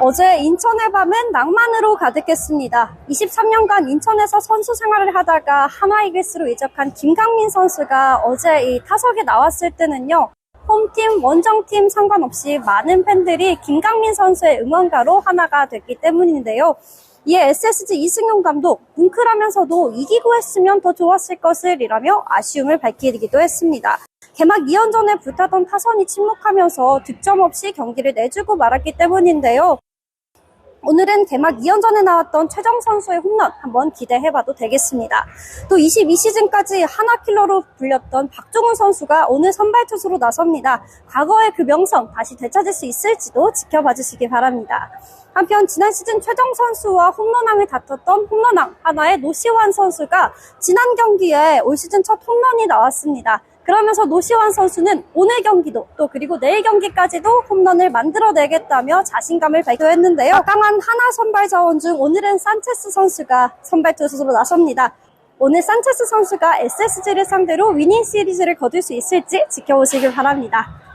어제 인천의 밤은 낭만으로 가득했습니다. 23년간 인천에서 선수 생활을 하다가 하나이글스로 이적한 김강민 선수가 어제 이 타석에 나왔을 때는요. 홈팀, 원정팀 상관없이 많은 팬들이 김강민 선수의 응원가로 하나가 됐기 때문인데요. 이에 SSG 이승용 감독, 뭉클하면서도 이기고 했으면 더 좋았을 것을 이라며 아쉬움을 밝히기도 했습니다. 개막 2연전에 불타던 타선이 침묵하면서 득점 없이 경기를 내주고 말았기 때문인데요. 오늘은 개막 2연전에 나왔던 최정 선수의 홈런 한번 기대해봐도 되겠습니다. 또 22시즌까지 하나킬러로 불렸던 박종훈 선수가 오늘 선발 투수로 나섭니다. 과거의 그 명성 다시 되찾을 수 있을지도 지켜봐 주시기 바랍니다. 한편 지난 시즌 최정 선수와 홈런왕을 다퉜던 홈런왕 하나의 노시환 선수가 지난 경기에 올 시즌 첫 홈런이 나왔습니다. 그러면서 노시환 선수는 오늘 경기도 또 그리고 내일 경기까지도 홈런을 만들어내겠다며 자신감을 발표했는데요. 강한 하나 선발 자원 중 오늘은 산체스 선수가 선발 투수로 나섭니다. 오늘 산체스 선수가 SSG를 상대로 위닝 시리즈를 거둘 수 있을지 지켜보시길 바랍니다.